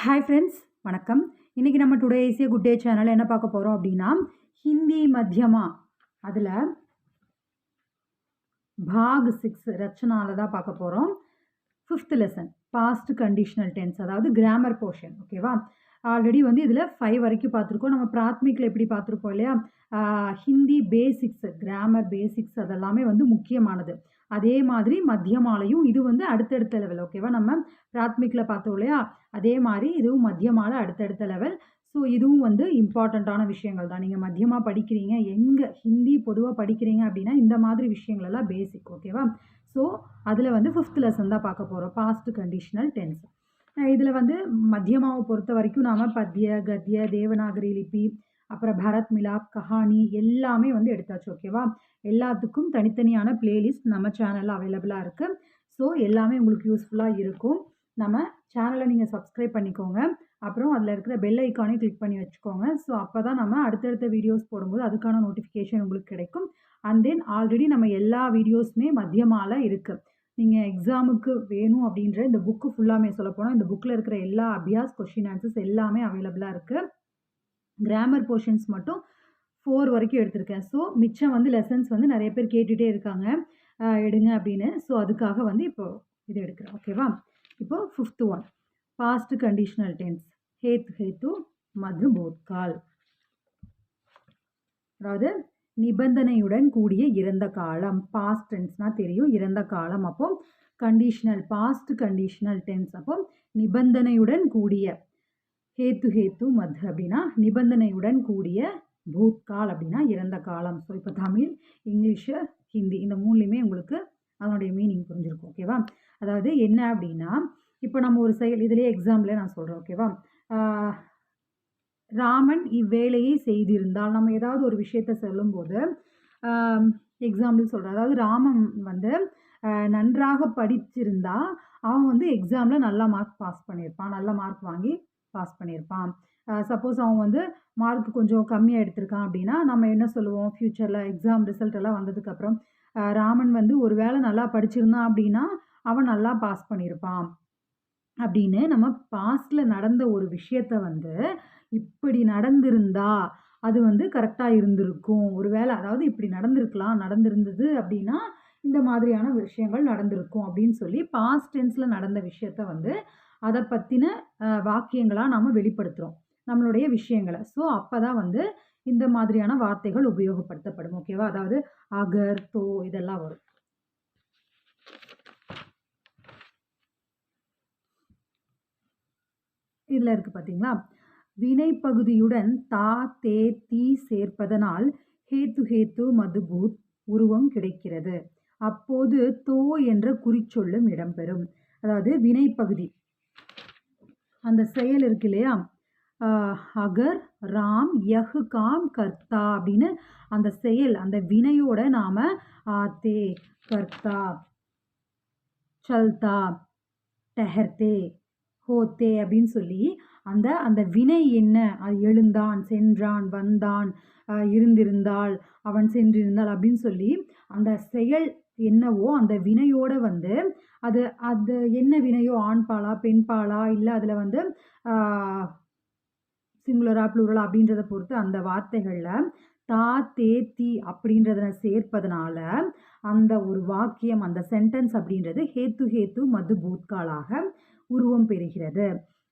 Hi friends வணக்கம். இன்றைக்கி நம்ம டுடே ஏசிய குட் டே சேனல் என்ன பார்க்க போகிறோம் அப்படின்னா ஹிந்தி மத்தியமா. அதில் பாக் சிக்ஸ் ரச்சனால தான் பார்க்க போகிறோம் fifth lesson past conditional tense அதாவது கிராமர் போர்ஷன் ஓகேவா ஆல்ரெடி வந்து இதில் ஃபைவ் வரைக்கும் பார்த்துருக்கோம். நம்ம பிராத்மிக்கில் எப்படி பார்த்துருப்போம் இல்லையா? ஹிந்தி பேசிக்ஸ் கிராமர் பேசிக்ஸ் அதெல்லாமே வந்து முக்கியமானது. அதே மாதிரி மத்தியமாலையும் இது வந்து அடுத்தடுத்த லெவல் ஓகேவா நம்ம பிராத்மிக்கில் பார்த்தோம் இல்லையா? அதே மாதிரி இதுவும் மத்தியமாலை அடுத்தடுத்த லெவல் ஸோ இதுவும் வந்து இம்பார்ட்டண்ட்டான விஷயங்கள் தான். நீங்கள் மத்தியமாக படிக்கிறீங்க எங்கே ஹிந்தி பொதுவாக படிக்கிறீங்க அப்படின்னா இந்த மாதிரி விஷயங்கள் எல்லாம் பேசிக் ஓகேவா ஸோ அதில் வந்து ஃபிஃப்த் லெசன் தான் பார்க்க போகிறோம் பாஸ்ட் கண்டிஷனல் டென்ஸ் இதில் வந்து மத்தியமாவை பொறுத்த வரைக்கும் நாம் பத்திய கத்திய தேவநாகரி லிபி அப்புறம் பரத் மிலாப் கஹானி எல்லாமே வந்து எடுத்தாச்சு ஓகேவா எல்லாத்துக்கும் தனித்தனியான பிளேலிஸ்ட் நம்ம சேனலில் அவைலபிளாக இருக்குது ஸோ எல்லாமே உங்களுக்கு யூஸ்ஃபுல்லாக இருக்கும். நம்ம சேனலை நீங்கள் சப்ஸ்கிரைப் பண்ணிக்கோங்க. அப்புறம் அதில் இருக்கிற பெல் ஐக்கானே கிளிக் பண்ணி வச்சுக்கோங்க. ஸோ அப்போ தான் நம்ம அடுத்தடுத்த வீடியோஸ் போடும்போது அதுக்கான நோட்டிஃபிகேஷன் உங்களுக்கு கிடைக்கும். அண்ட் தென் ஆல்ரெடி நம்ம எல்லா வீடியோஸுமே மதியமால் இருக்குது நீங்கள் எக்ஸாமுக்கு வேணும் அப்படின்ற இந்த புக்கு ஃபுல்லாமே சொல்லப்போனால் இந்த புக்கில் இருக்கிற எல்லா அபியாஸ் கொஷின் ஆன்சர்ஸ் எல்லாமே அவைலபிளாக இருக்குது கிராமர் போர்ஷன்ஸ் மட்டும் ஃபோர் வரைக்கும் எடுத்திருக்கேன். ஸோ மிச்சம் வந்து லெசன்ஸ் வந்து நிறைய பேர் கேட்டுகிட்டே இருக்காங்க. எடுங்க அப்படின்னு. ஸோ அதுக்காக வந்து இப்போ இது எடுக்கிறேன். ஓகேவா இப்போ fifth one past conditional tense hath ஹேத்து மது போத்கால் அதாவது நிபந்தனையுடன் கூடிய இறந்த காலம். பாஸ்ட் டென்ஸ்னால் தெரியும். இறந்த காலம். அப்போ கண்டிஷனல் பாஸ்ட் கண்டிஷனல் டென்ஸ் அப்போ நிபந்தனையுடன் கூடிய ஹேத்து ஹேத்து மத் அப்படின்னா நிபந்தனையுடன் கூடிய பூத்கால் அப்படின்னா இறந்த காலம். ஸோ இப்போ தமிழ் இங்கிலீஷு ஹிந்தி இந்த மூணுலேயுமே உங்களுக்கு அதனுடைய மீனிங் புரிஞ்சிருக்கும் ஓகேவா அதாவது என்ன அப்படின்னா இப்போ நம்ம ஒரு செயல் இதிலே எக்ஸாம்பிளே நான் சொல்கிறேன் ஓகேவா ராமன் இவ்வேலையை செய்திருந்தால். நம்ம ஏதாவது ஒரு விஷயத்த சொல்லும்போது எக்ஸாம்பிள் சொல்கிறேன் அதாவது ராமன் வந்து நன்றாக படிச்சிருந்தா அவன் வந்து எக்ஸாமில் நல்ல மார்க் பாஸ் பண்ணியிருப்பான் நல்ல மார்க் வாங்கி பாஸ் பண்ணியிருப்பான். சப்போஸ் அவன் வந்து மார்க் கொஞ்சம் கம்மியாக எடுத்திருக்கான் அப்படின்னா நம்ம என்ன சொல்லுவோம்? ஃப்யூச்சரில் எக்ஸாம் ரிசல்ட் எல்லாம் வந்ததுக்கப்புறம் ராமன் வந்து ஒரு வேளை நல்லா படிச்சிருந்தான் அப்படின்னா அவன் நல்லா பாஸ் பண்ணியிருப்பான். அப்படின்னு நம்ம பாஸ்டில் நடந்த ஒரு விஷயத்த வந்து இப்படி நடந்திருந்தா அது வந்து கரெக்டாக இருந்திருக்கும். ஒரு வேளை அதாவது இப்படி நடந்திருக்கலாம் நடந்திருந்தது அப்படின்னா இந்த மாதிரியான விஷயங்கள் நடந்திருக்கும் அப்படின்னு சொல்லி பாஸ்ட் டென்ஸில் நடந்த விஷயத்த வந்து அதை பற்றின வாக்கியங்களாக நாம் வெளிப்படுத்துகிறோம் நம்மளுடைய விஷயங்களை. ஸோ அப்போ தான் வந்து இந்த மாதிரியான வார்த்தைகள் உபயோகப்படுத்தப்படும். ஓகேவா அதாவது அகர் தோ இதெல்லாம் வரும். இதில் இருக்குது பார்த்தீங்களா வினைப்பகுதியுடன் தா தே தீ சேர்ப்பதனால் ஹேத்து ஹேத்து மதுபூத் உருவம் கிடைக்கிறது. அப்போது தோ என்ற குறிச்சொல்லும் இடம்பெறும். அதாவது வினைப்பகுதி. அந்த செயல் இருக்கு இல்லையா? அகர் ராம் யஹ் காம் கர்த்தா அப்படின்னு அந்த செயல் அந்த வினையோட நாம ஆத்தே கர்த்தா சல்தா டெஹர்தே ஹோத்தே அப்படின்னு சொல்லி அந்த அந்த வினை என்ன? அது எழுந்தான் சென்றான் வந்தான் இருந்திருந்தால் அவன் சென்றிருந்தால் அப்படின்னு சொல்லி அந்த செயல் என்னவோ அந்த வினையோட வந்து அது அது என்ன வினையோ ஆண் பாலா பெண் பாலா இல்லை அதில் வந்து சிங்குலரா ப்ளூரலா அப்படின்றத பொறுத்து அந்த வார்த்தைகளில் தா தே தி அப்படின்றத சேர்ப்பதனால அந்த ஒரு வாக்கியம் அந்த சென்டென்ஸ் அப்படின்றது ஹேத்து ஹேத்து மது பூத்காலாக உருவம் பெறுகிறது.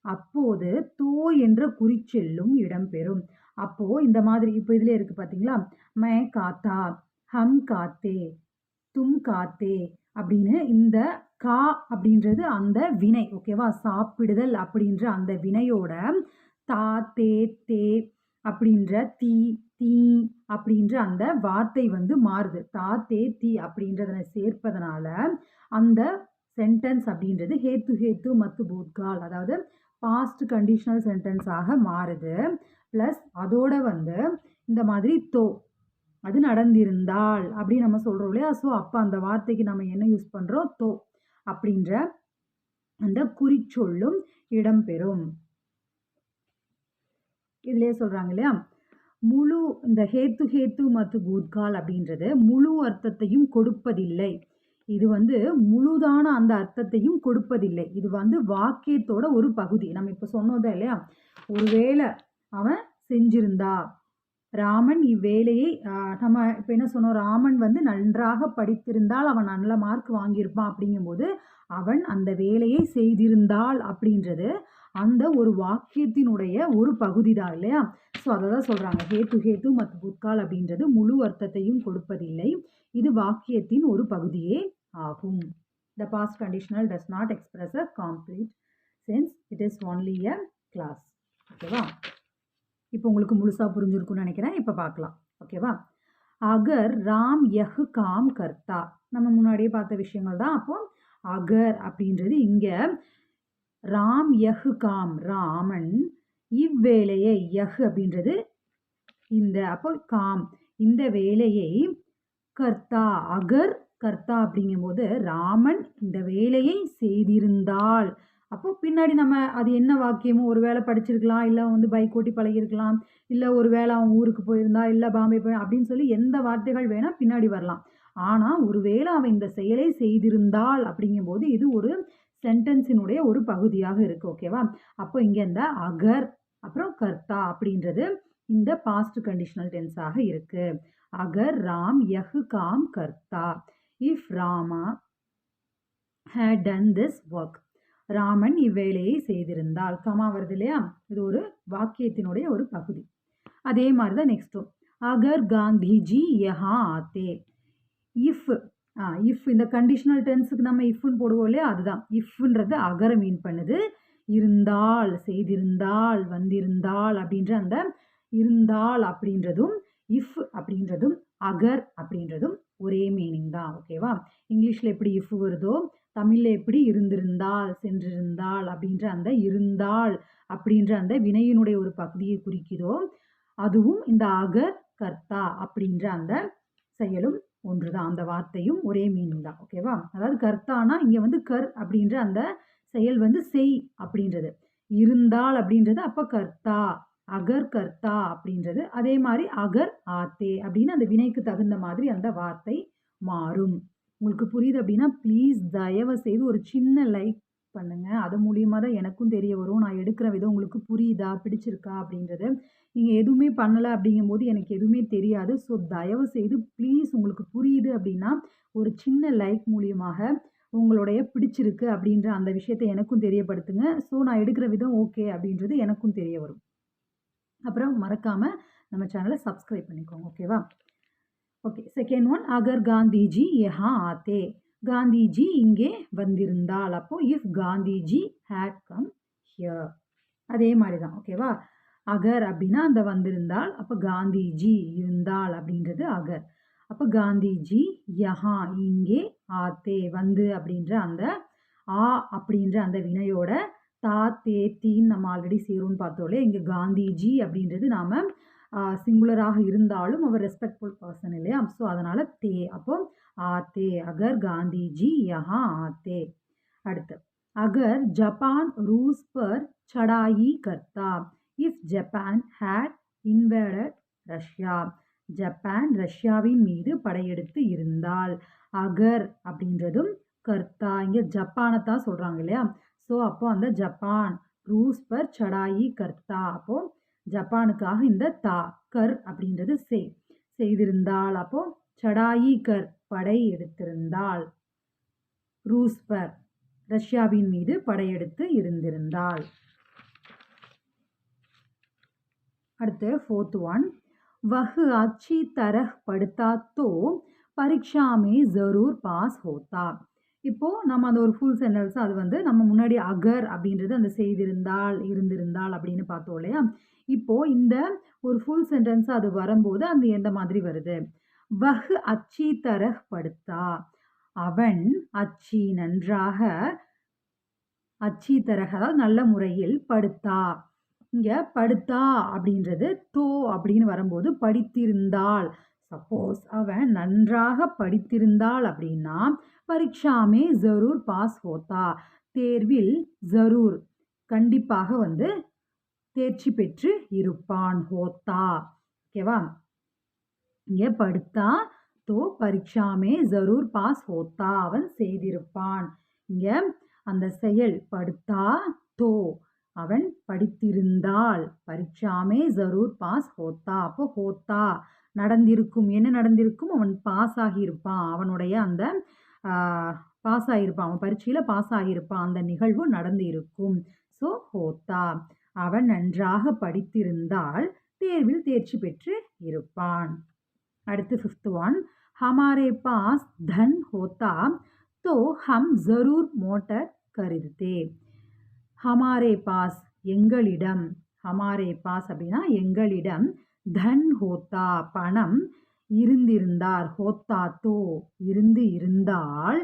அப்போது தோ என்ற குறிச்செல்லும் இடம்பெறும் அப்போது இந்த மாதிரி இப்போ இதில் இருக்குது பார்த்தீங்களா மே காத்தா ஹம் காத்தே. தும் காத்தே அப்படின்னு இந்த கா அப்படின்றது அந்த வினை ஓகேவா சாப்பிடுதல் அப்படின்ற அந்த வினையோட தா தே தே அப்படின்ற தீ தீ அப்படின்ற அந்த வார்த்தை வந்து மாறுது. தா தே தீ அப்படின்றத சேர்ப்பதனால அந்த சென்டென்ஸ் அப்படின்றது ஹேத்து ஹேத்து மத்து பூத்கால் அதாவது பாஸ்ட் கண்டிஷனல் சென்டென்ஸாக மாறுது. ப்ளஸ் அதோட வந்து இந்த மாதிரி தோ அது நடந்திருந்தால் அப்படின்னு நம்ம சொல்கிறோம் இல்லையா? ஸோ அப்போ அந்த வார்த்தைக்கு நம்ம என்ன யூஸ் பண்ணுறோம் தோ அப்படின்ற அந்த குறிச்சொல்லும் இடம்பெறும் இதுலேயே சொல்கிறாங்க இல்லையா? முழு இந்த ஹேத்து ஹேத்து மத்து பூத்கால் அப்படின்றது முழு அர்த்தத்தையும் கொடுப்பதில்லை. இது வந்து முழுதான அந்த அர்த்தத்தையும் கொடுப்பதில்லை. இது வந்து வாக்கியத்தோட ஒரு பகுதி. நம்ம இப்போ சொன்னோம் இல்லையா? ஒருவேளை அவன் செஞ்சிருந்தா ராமன் இவ்வேலையை நம்ம இப்போ என்ன சொன்னோம்? ராமன் வந்து நன்றாக படித்திருந்தால் அவன் நல்ல மார்க் வாங்கியிருப்பான் அப்படிங்கும்போது அவன் அந்த வேலையை செய்திருந்தால் அப்படின்றது அந்த ஒரு வாக்கியத்தினுடைய ஒரு பகுதி தான் இல்லையா? ஸோ அதை தான் சொல்கிறாங்க ஹேத்து ஹேத்து மத் புத்கால் அப்படின்றது முழு அர்த்தத்தையும் கொடுப்பதில்லை. இது வாக்கியத்தின் ஒரு பகுதியே ஆகும். The past conditional does not express a complete sense it is only a clause ஓகேவா இப்போ உங்களுக்கு முழுசாக புரிஞ்சிருக்கும்னு நினைக்கிறேன். இப்போ பார்க்கலாம். ஓகேவா அகர் ராம் யஹ் காம் கர்த்தா. நம்ம முன்னாடியே பார்த்த விஷயங்கள் தான். அப்போ அகர் அப்படின்றது இங்கே ராம் யஹ் காம் ராமன் இவ்வேலையை யஹ் அப்படின்றது இந்த அப்போ காம் இந்த வேலையை கர்த்தா அகர் கர்த்தா அப்படிங்கும்போது ராமன் இந்த வேலையை செய்திருந்தால் அப்போ பின்னாடி நம்ம அது என்ன வாக்கியமோ ஒரு வேளை படிச்சிருக்கலாம் இல்லை வந்து பைக் ஓட்டி பழகியிருக்கலாம் இல்லை ஒரு வேளை அவன் ஊருக்கு போயிருந்தா இல்லை பாம்பே போய் அப்படின்னு சொல்லி எந்த வார்த்தைகள் வேணால் பின்னாடி வரலாம். ஆனால் ஒருவேளை அவன் இந்த செயலை செய்திருந்தால் அப்படிங்கும்போது இது ஒரு சென்டென்ஸினுடைய ஒரு பகுதியாக இருக்குது ஓகேவா அப்போ இங்கே இந்த அகர் அப்புறம் கர்த்தா அப்படின்றது இந்த பாஸ்ட் கண்டிஷனல் டென்ஸாக இருக்குது அகர் ராம் யஹ் காம் கர்த்தா. If Rama had done this work Raman இவ்வேலையை செய்திருந்தால் கமா வருது இல்லையா? இது ஒரு வாக்கியத்தினுடைய ஒரு பகுதி. அதே மாதிரி தான் நெக்ஸ்ட்டும் அகர் காந்திஜி யஹா ஆத்தே இஃப் ஆ இஃப் இந்த கண்டிஷனல் டென்ஸுக்கு நம்ம இஃப்னு போடுவோம் இல்லையா? அதுதான். இஃப்ன்றது அகர மீன் பண்ணுது. இருந்தால் செய்திருந்தால் வந்திருந்தால் அப்படின்ற அந்த இருந்தால் அப்படின்றதும் இஃப் அப்படின்றதும் அகர் அப்படின்றதும் ஒரே மீனிங் தான். ஓகேவா இங்கிலீஷில் எப்படி இஃப் வருதோ தமிழில் எப்படி இருந்திருந்தால் சென்றிருந்தாள் அப்படின்ற அந்த இருந்தாள் அப்படின்ற அந்த வினையினுடைய ஒரு பகுதியை குறிக்கிறோம் அதுவும் இந்த அகர் கர்த்தா அப்படின்ற அந்த செயலும் ஒன்று தான் அந்த வார்த்தையும் ஒரே மீனிங் தான். ஓகேவா அதாவது கர்த்தானா இங்கே வந்து கர் அப்படின்ற அந்த செயல் வந்து செய் அப்படின்றது. இருந்தால் அப்படின்றது அப்போ கர்த்தா அகர் கர்த்தா அப்படின்றது. அதே மாதிரி அகர் ஆத்தே அப்படின்னு அந்த வினைக்கு தகுந்த மாதிரி அந்த வார்த்தை மாறும். உங்களுக்கு புரியுது அப்படின்னா ப்ளீஸ் தயவு செய்து ஒரு சின்ன லைக் பண்ணுங்க. அது மூலியமாக தான் எனக்கும் தெரிய வரும். நான் எடுக்கிற விதம் உங்களுக்கு புரியுதா? பிடிச்சிருக்கா? அப்படின்றது. நீங்கள் எதுவுமே பண்ணலை அப்படிங்கும்போது எனக்கு எதுவுமே தெரியாது. ஸோ தயவு செய்து ப்ளீஸ் உங்களுக்கு புரியுது அப்படின்னா ஒரு சின்ன லைக் மூலியமாக உங்களுடைய பிடிச்சிருக்கு அப்படின்ற அந்த விஷயத்தை எனக்கும் தெரியப்படுத்துங்க. ஸோ நான் எடுக்கிற விதம் ஓகே அப்படின்றது எனக்கும் தெரிய வரும். அப்புறம் மறக்காமல் நம்ம சேனலை சப்ஸ்கிரைப் பண்ணிக்கோங்க. ஓகேவா ஓகே செகண்ட் ஒன் அகர் காந்திஜி யஹா ஆத்தே. காந்திஜி இங்கே வந்திருந்தால் அப்போ if Gandhiji had come here அதே மாதிரி தான் ஓகேவா அகர் அப்படின்னா அந்த வந்திருந்தால் அப்போ காந்திஜி இருந்தால் அப்படின்றது அகர். அப்போ காந்திஜி யஹா இங்கே ஆத்தே வந்து அப்படின்ற அந்த ஆ அப்படின்ற அந்த வினையோட தா தே தீன் நம்ம ஆல்ரெடி சேரும்னு பார்த்தோம்லே இங்கே காந்திஜி அப்படின்றது நாம் சிங்குலராக இருந்தாலும் அவர் ரெஸ்பெக்ட்ஃபுல் பர்சன் இல்லையா? ஸோ அதனால் தே. அப்போ ஆத்தே அகர் காந்திஜி யஹா ஆத்தே அடுத்து அகர் ஜப்பான் ரூஸ் பர் சடாயி கர்த்தா. If Japan had invaded Russia Japan ரஷ்யாவின் மீது படையெடுத்து இருந்தால் அகர் அப்படின்றதும் கர்த்தா. இங்கே ஜப்பானை தான் சொல்கிறாங்க இல்லையா? ஸோ அப்போ அந்த ஜப்பான் ரூஸ் பர் சடாயி கர்த்தா. அப்போது ஜப்பானுக்காக இந்த தா கர் அப்படின்றது செய் செய்திருந்தால் அப்போ சடாயி கர் படை எடுத்திருந்தால் ரூஸ்பர் ரஷ்யாவின் மீது படையெடுத்து இருந்திருந்தால் அடுத்து ஃபோர்த் ஒன். வஹ் அச்சி தரஹ் படுத்தா தோ ஜரூர் பாஸ் ஹோத்தா. இப்போது நம்ம அந்த ஒரு ஃபுல் சென்டென்ஸ் அது வந்து நம்ம முன்னாடி அகர் அப்படின்றது அந்த செய்திருந்தால் இருந்திருந்தால் அப்படின்னு பார்த்தோம் இல்லையா? இப்போது இந்த ஒரு ஃபுல் சென்டென்ஸ் அது வரும்போது அந்த எந்த மாதிரி வருது? வஹ் அச்சி தரஹ் படுத்தா. அவன் அச்சி நன்றாக அச்சி தரக அதாவது நல்ல முறையில் படுத்தா. இங்கே படுத்தா அப்படின்றது தோ அப்படின்னு வரும்போது படித்திருந்தால் சப்போஸ் அவன் நன்றாக படித்திருந்தாள் அப்படின்னா பரீட்சாமே ஜரூர் பாஸ் ஹோத்தா. தேர்வில் ஜரூர் கண்டிப்பாக வந்து தேர்ச்சி பெற்று இருப்பான் ஹோத்தா. ஓகேவா? இங்கே படுத்தா தோ பரீட்சாமே ஜரூர் பாஸ் ஹோத்தா அவன் செய்திருப்பான். இங்க அந்த செயல் படுத்தா தோ அவன் படித்திருந்தால் பரீட்சாமே ஜரூர் பாஸ் ஹோத்தா. அப்போ ஹோத்தா நடந்திருக்கும். என்ன நடந்திருக்கும்? அவன் பாஸ் ஆகியிருப்பான் அவனுடைய அந்த பாஸ் ஆகியிருப்பான் அவன் பரீட்சையில் பாஸ் ஆகியிருப்பான் அந்த நிகழ்வு நடந்து இருக்கும் ஸோ ஹோத்தா. அவன் நன்றாக படித்திருந்தால் தேர்வில் தேர்ச்சி பெற்று இருப்பான். அடுத்து ஃபிஃப்த் ஒன் ஹமாரே பாஸ் தன் ஹோத்தா தோ ஹம் ஜரூர் மோட்டர் கருதே ஹமாரே பாஸ் எங்களிடம் ஹமாரே பாஸ் அப்படின்னா எங்களிடம் தன் ஹோத்தா பணம் இருந்திருந்தார். ஹோத்தா தோ இருந்து இருந்தால்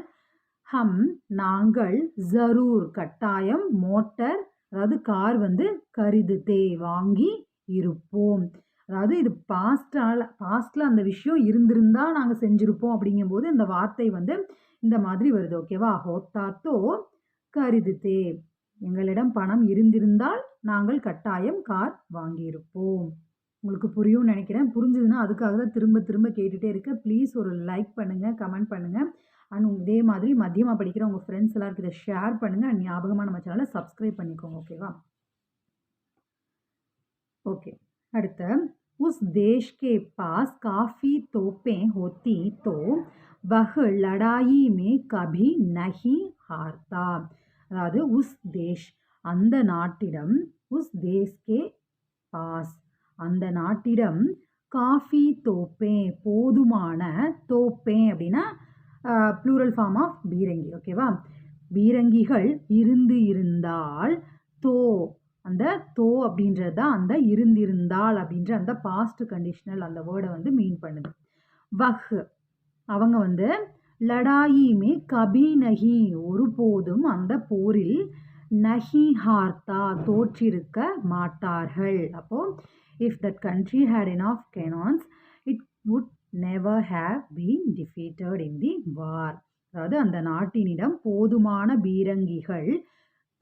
ஹம் நாங்கள் ஜரூர் கட்டாயம் மோட்டர் அதாவது கார் வந்து கருதுதே வாங்கி இருப்போம். அதாவது இது பாஸ்டால் பாஸ்டில் அந்த விஷயம் இருந்திருந்தால் நாங்கள் செஞ்சுருப்போம் அப்படிங்கும்போது இந்த வார்த்தை வந்து இந்த மாதிரி வருது ஓகேவா ஹோத்தாத்தோ கருதுதே எங்களிடம் பணம் இருந்திருந்தால் நாங்கள் கட்டாயம் கார் வாங்கியிருப்போம். உங்களுக்கு புரியும் நினைக்கிறேன். புரிஞ்சுதுன்னா அதுக்காக தான் திரும்ப திரும்ப கேட்டுகிட்டே இருக்க. ப்ளீஸ் ஒரு லைக் பண்ணுங்கள் கமெண்ட் பண்ணுங்கள் அண்ட் இதே மாதிரி மதியமாக படிக்கிற உங்கள் ஃப்ரெண்ட்ஸ் எல்லாருக்கும் இதை ஷேர் பண்ணுங்கள் அண்ட் ஞாபகமாக நம்ம சேனலை சப்ஸ்கிரைப் பண்ணிக்கோங்க ஓகேவா ஓகே அடுத்த उस देश के पास काफ़ी तोपें होती तो वह लड़ाई में कभी नहीं हारता அதாவது உஸ் தேஷ் அந்த நாட்டிடம் உஸ் தேஸ்கே பாஸ் அந்த நாட்டிடம் காஃபி தோப்பே போதுமான தோப்பே அப்படின்னா ப்ளூரல் ஃபார்ம் ஆஃப் பீரங்கி ஓகேவா பீரங்கிகள் இருந்து இருந்தால் தோ அந்த தோ அப்படின்றது தான் அந்த இருந்திருந்தால் அப்படின்ற அந்த பாஸ்ட் கண்டிஷனல் அந்த வேர்டை வந்து மீன் பண்ணுது. வஹ் அவங்க வந்து லடாயிமே கபி நகி ஒருபோதும் அந்த போரில் நஹி ஹார்த்தா தோற்றிருக்க மாட்டார்கள். அப்போது if that country had enough cannons it would never have been defeated in the war அதாவது அந்த நாட்டினிடம் போதுமான பீரங்கிகள்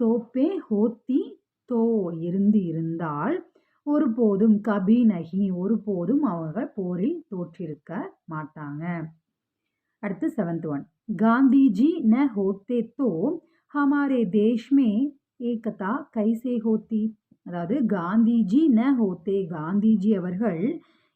தோப்பே ஹோத்தி தோ இருந்து இருந்தால் ஒருபோதும் கபி நகி ஒருபோதும் அவர்கள் போரில் தோற்றிருக்க மாட்டாங்க. அடுத்து செவன்த் ஒன் காந்திஜி ந ஹோத்தே தோ ஹமாரே தேஷ்மே ஏகதா கைசே ஹோத்தி. அதாவது காந்திஜி ந ஹோத்தே காந்திஜி அவர்கள்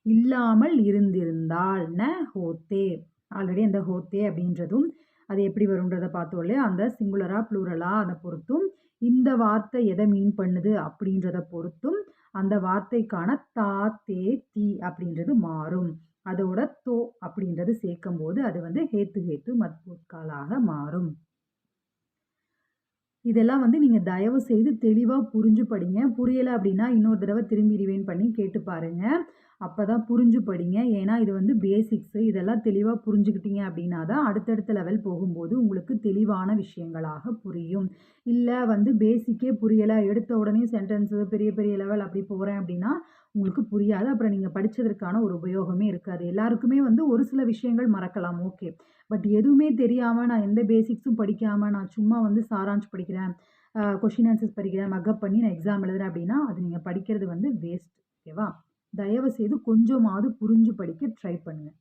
இல்லாமல் இருந்திருந்தால் ந ஹோத்தே. ஆல்ரெடி அந்த ஹோத்தே அப்படின்றதும் அது எப்படி வரும்ன்றதை பார்த்தோம் இல்லையா? அந்த சிங்குலரா ப்ளூரலா அதை பொறுத்தும் இந்த வார்த்தை எதை மீன் பண்ணுது அப்படின்றத பொறுத்தும் அந்த வார்த்தைக்கான தா தே தி அப்படின்றது மாறும். அதோட தோ அப்படின்றது சேர்க்கும் போது அது வந்து ஹேத்து ஹேத்து மத்பூத்காலாக மாறும். இதெல்லாம் வந்து நீங்கள் தயவு செய்து தெளிவாக புரிஞ்சு படிங்க புரியலை அப்படின்னா இன்னொரு தடவை திரும்பி ரிவைன் பண்ணி கேட்டு பாருங்கள் அப்போ தான் புரிஞ்சு படிங்க ஏன்னா இது வந்து பேசிக்ஸு இதெல்லாம் தெளிவாக புரிஞ்சுக்கிட்டீங்க அப்படின்னா தான் அடுத்தடுத்த லெவல் போகும்போது உங்களுக்கு தெளிவான விஷயங்களாக புரியும். இல்லை வந்து பேசிக்கே புரியலை எடுத்த உடனே சென்டென்ஸு பெரிய பெரிய லெவல் அப்படி போகிறேன் அப்படின்னா உங்களுக்கு புரியாது. அப்புறம் நீங்கள் படித்ததற்கான ஒரு உபயோகமே இருக்காது. எல்லாருக்குமே வந்து ஒரு சில விஷயங்கள் மறக்கலாம் ஓகே பட் எதுவுமே தெரியாமல் நான் எந்த பேசிக்ஸும் படிக்காமல் நான் சும்மா வந்து சாராஞ்ச் படிக்கிறேன் கொஷின் ஆன்சர்ஸ் படிக்கிறேன் மக்கப் பண்ணி நான் எக்ஸாம் எழுதுறேன் அப்படின்னா அது நீங்கள் படிக்கிறது வந்து வேஸ்ட் ஓகேவா தயவு செய்து கொஞ்சமாவது புரிஞ்சு படிக்க ட்ரை பண்ணுங்க.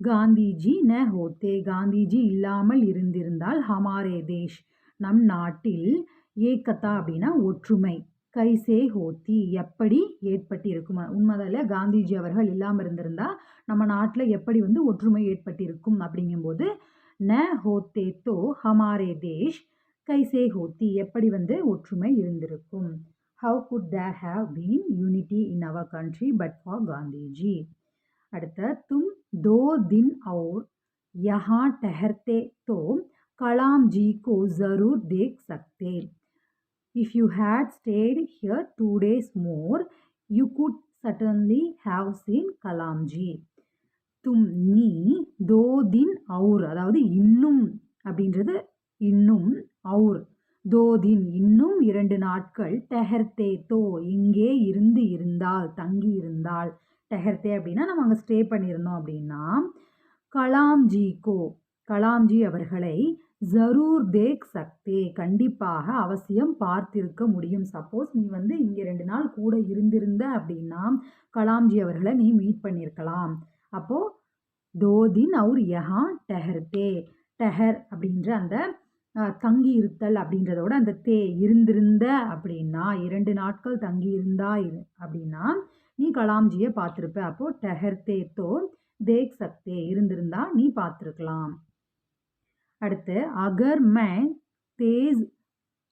காந்திஜி ந ஹோத்தே காந்திஜி இல்லாமல் இருந்திருந்தால் ஹமாரே தேஷ் நம் நாட்டில் ஏக்கத்தா அப்படின்னா ஒற்றுமை. கைசே ஹோத்தி எப்படி ஏற்பட்டிருக்கும்? உண்மைதில் காந்திஜி அவர்கள் இல்லாமல் இருந்திருந்தா நம்ம நாட்டில் எப்படி வந்து ஒற்றுமை ஏற்பட்டிருக்கும் அப்படிங்கும்போது ந ஹோத்தே தோ ஹமாரே தேஷ் கைசே ஹோத்தி எப்படி வந்து ஒற்றுமை இருந்திருக்கும்? how could there have been unity in our country but for Gandhiji அடுத்த தும் दो दिन और यहाँ ठहरते तो कलाम जी को ज़रूर देख सकते If you had stayed here two days more, you could certainly have seen கலாம்ஜி தும் நீ தோ தின் அவுர் அதாவது இன்னும் அப்படின்றது இன்னும் அவுர் தோதின் இன்னும் இரண்டு நாட்கள் டெஹர்தே தோ இங்கே இருந்து இருந்தால் தங்கி இருந்தால் டெஹர்தே அப்படின்னா நம்ம அங்கே ஸ்டே பண்ணியிருந்தோம் அப்படின்னா கலாம்ஜி கோ கலாம்ஜி அவர்களை ஜரூர் தேக் சக்தே கண்டிப்பாக அவசியம் பார்த்திருக்க முடியும். சப்போஸ் நீ வந்து இங்கே ரெண்டு நாள் கூட இருந்திருந்த அப்படின்னா கலாம்ஜி அவர்களை நீ மீட் பண்ணியிருக்கலாம். அப்போது தோதின் அவுர் யஹா டெஹர்தே டெஹர் அப்படின்ற அந்த தங்கி இருத்தல் அப்படின்றதோட அந்த தே இருந்திருந்த அப்படின்னா இரண்டு நாட்கள் தங்கி இருந்தா இரு அப்படின்னா நீ கலாம்ஜியை பார்த்துருப்ப அப்போது டெஹர்தே தோ தேக் சக்தே இருந்திருந்தா நீ பார்த்துருக்கலாம் அடுத்து अगर मैं तेज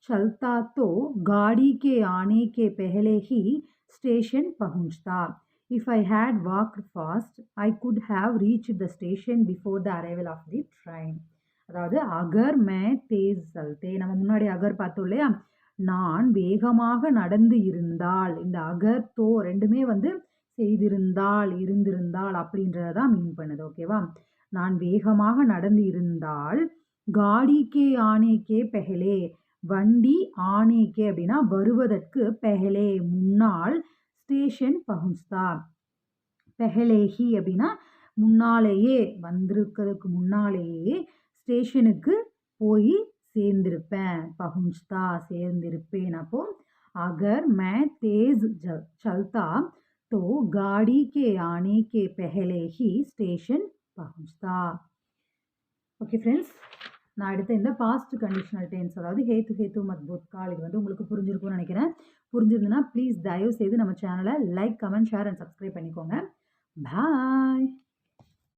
चलता तो गाड़ी के आने के पहले ही स्टेशन पहुंचता if i had walked fast i could have reached the station before the arrival of the train அதாவது அகர் மே தேஸ் சல்தே நம்ம முன்னாடி அகர் பார்த்தோம் இல்லையா? நான் வேகமாக நடந்து இருந்தால் இந்த அகர் தோ ரெண்டுமே வந்து செய்திருந்தால் இருந்திருந்தால் அப்படின்றத தான் மீன் பண்ணுது ஓகேவா நான் வேகமாக நடந்து இருந்தால் காடிக்கே ஆனேக்கே பெஹலே வண்டி ஆனேக்கே அப்படின்னா வருவதற்கு பெஹலே முன்னால் ஸ்டேஷன் பகுன்ஸ்தா. பெஹலேஹி அப்படின்னா முன்னாலேயே வந்திருக்கிறதுக்கு முன்னாலேயே ஸ்டேஷனுக்கு போய் சேர்ந்திருப்பேன் பகுன்ஸ்தா சேர்ந்திருப்பேன் அப்போ அகர் மே தேஸ் ஜ चलता तो गाड़ी के आने के पहले ही स्टेशन पहुंचता ஓகே ஃப்ரெண்ட்ஸ் நான் அடுத்த இந்த பாஸ்ட் கண்டிஷனல் டென்ஸ் அதாவது ஹேத்து ஹேத்து மத்பூத் கால் இது வந்து உங்களுக்கு புரிஞ்சிருக்கும்னு நினைக்கிறேன் புரிஞ்சிருந்துன்னா ப்ளீஸ் தயவு செய்து நம்ம சேனலை like comment share and subscribe பண்ணிக்கோங்க பாய்